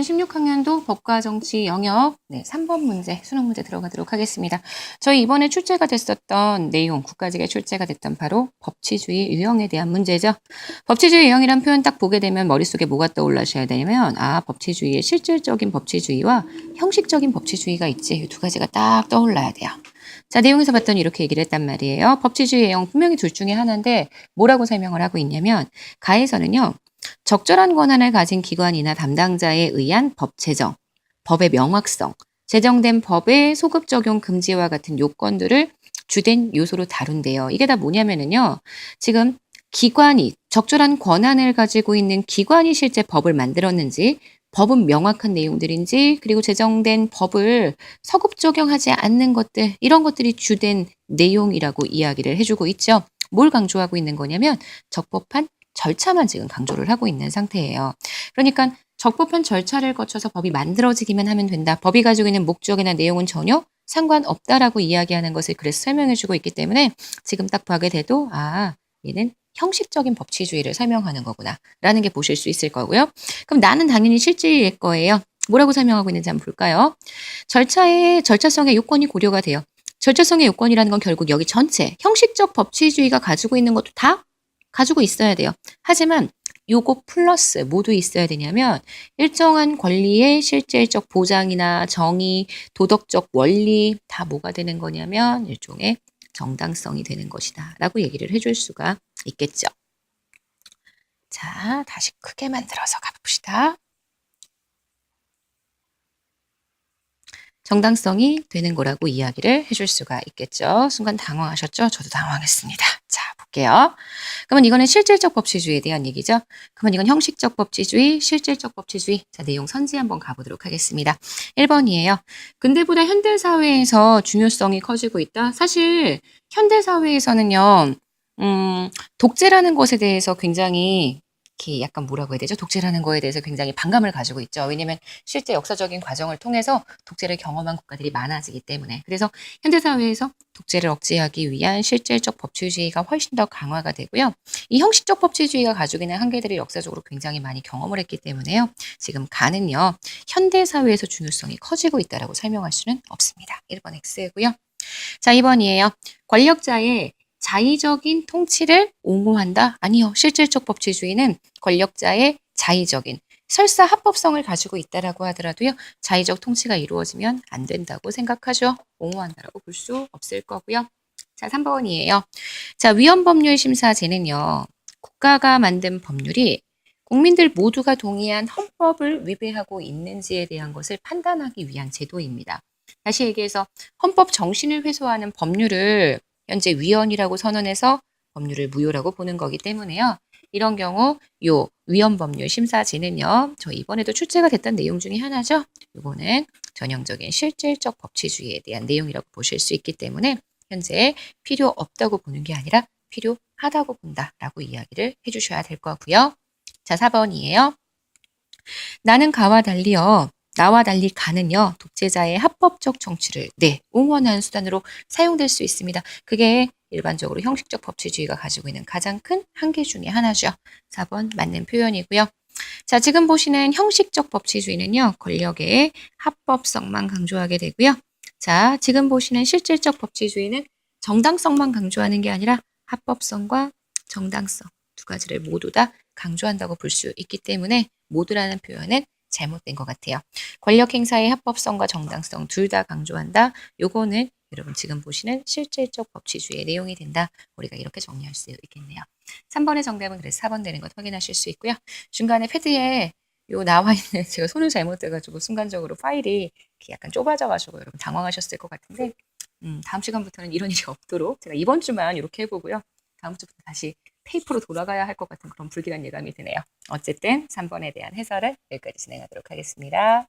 2016학년도 법과 정치 영역 네, 3번 문제 수능 문제 들어가도록 하겠습니다. 저희 이번에 출제가 됐었던 내용 국가직에 출제가 됐던 바로 법치주의 유형에 대한 문제죠. 법치주의 유형이란 표현 딱 보게 되면 머릿속에 뭐가 떠올라셔야 되냐면 아 법치주의의 실질적인 법치주의와 형식적인 법치주의가 있지 이 두 가지가 딱 떠올라야 돼요. 자, 내용에서 봤더니 이렇게 얘기를 했단 말이에요. 법치주의 유형 분명히 둘 중에 하나인데 뭐라고 설명을 하고 있냐면 가에서는요. 적절한 권한을 가진 기관이나 담당자에 의한 법 제정, 법의 명확성, 제정된 법의 소급 적용 금지와 같은 요건들을 주된 요소로 다룬대요. 이게 다 뭐냐면은요. 지금 기관이 적절한 권한을 가지고 있는 기관이 실제 법을 만들었는지 법은 명확한 내용들인지 그리고 제정된 법을 서급 적용하지 않는 것들 이런 것들이 주된 내용이라고 이야기를 해주고 있죠. 뭘 강조하고 있는 거냐면 적법한 절차만 지금 강조를 하고 있는 상태예요. 그러니까 적법한 절차를 거쳐서 법이 만들어지기만 하면 된다. 법이 가지고 있는 목적이나 내용은 전혀 상관없다라고 이야기하는 것을 그래서 설명해주고 있기 때문에 지금 딱 보게 돼도 아 얘는 형식적인 법치주의를 설명하는 거구나 라는 게 보실 수 있을 거고요. 그럼 나는 당연히 실질일 거예요. 뭐라고 설명하고 있는지 한번 볼까요? 절차의 절차성의 요건이 고려가 돼요. 절차성의 요건이라는 건 결국 여기 전체 형식적 법치주의가 가지고 있는 것도 다 가지고 있어야 돼요. 하지만 요거 플러스 모두 있어야 되냐면 일정한 권리의 실질적 보장이나 정의, 도덕적 원리 다 뭐가 되는 거냐면 일종의 정당성이 되는 것이다 라고 얘기를 해줄 수가 있겠죠. 자, 다시 크게 만들어서 가봅시다. 정당성이 되는 거라고 이야기를 해줄 수가 있겠죠. 순간 당황하셨죠? 저도 당황했습니다. 자, 볼게요. 그러면 이거는 실질적 법치주의에 대한 얘기죠. 그러면 이건 형식적 법치주의, 실질적 법치주의. 자, 내용 선지 한번 가보도록 하겠습니다. 1번이에요. 근대보다 현대사회에서 중요성이 커지고 있다. 사실 현대사회에서는요, 음, 독재라는 것에 대해서 굉장히 이렇게 약간 뭐라고 해야 되죠? 독재라는 거에 대해서 굉장히 반감을 가지고 있죠. 왜냐면 실제 역사적인 과정을 통해서 독재를 경험한 국가들이 많아지기 때문에. 그래서 현대 사회에서 독재를 억제하기 위한 실질적 법치주의가 훨씬 더 강화가 되고요. 이 형식적 법치주의가 가지고 있는 한계들이 역사적으로 굉장히 많이 경험을 했기 때문에요. 지금 가는요. 현대 사회에서 중요성이 커지고 있다라고 설명할 수는 없습니다. 1번 X고요. 자, 2번이에요. 권력자의 자의적인 통치를 옹호한다? 아니요. 실질적 법치주의는 권력자의 자의적인 설사 합법성을 가지고 있다라고 하더라도요. 자의적 통치가 이루어지면 안 된다고 생각하죠. 옹호한다라고 볼 수 없을 거고요. 자, 3번이에요. 자, 위헌법률 심사제는요. 국가가 만든 법률이 국민들 모두가 동의한 헌법을 위배하고 있는지에 대한 것을 판단하기 위한 제도입니다. 다시 얘기해서 헌법 정신을 훼손하는 법률을 현재 위헌이라고 선언해서 법률을 무효라고 보는 거기 때문에요. 이런 경우 요 위헌 법률 심사지는요. 저 이번에도 출제가 됐던 내용 중에 하나죠. 이거는 전형적인 실질적 법치주의에 대한 내용이라고 보실 수 있기 때문에 현재 필요 없다고 보는 게 아니라 필요하다고 본다라고 이야기를 해주셔야 될 거고요. 자, 4번이에요. 나는 가와 달리요. 나와 달리 가는요, 독재자의 합법적 정치를, 네, 옹호하는 수단으로 사용될 수 있습니다. 그게 일반적으로 형식적 법치주의가 가지고 있는 가장 큰 한계 중의 하나죠. 4번 맞는 표현이고요. 자, 지금 보시는 형식적 법치주의는요, 권력의 합법성만 강조하게 되고요. 자, 지금 보시는 실질적 법치주의는 정당성만 강조하는 게 아니라 합법성과 정당성 두 가지를 모두 다 강조한다고 볼 수 있기 때문에 모두라는 표현은 잘못된 것 같아요. 권력 행사의 합법성과 정당성 둘 다 강조한다. 요거는 여러분 지금 보시는 실질적 법치주의의 내용이 된다. 우리가 이렇게 정리할 수 있겠네요. 3번의 정답은 그래서 4번 되는 것 확인하실 수 있고요. 중간에 패드에 요 나와 있는 제가 손을 잘못해가지고 순간적으로 파일이 약간 좁아져가지고 여러분 당황하셨을 것 같은데 음, 다음 시간부터는 이런 일이 없도록 제가 이번 주만 이렇게 해보고요. 다음 주부터 다시 테이프로 돌아가야 할 것 같은 그런 불길한 예감이 드네요. 어쨌든 3번에 대한 해설을 여기까지 진행하도록 하겠습니다.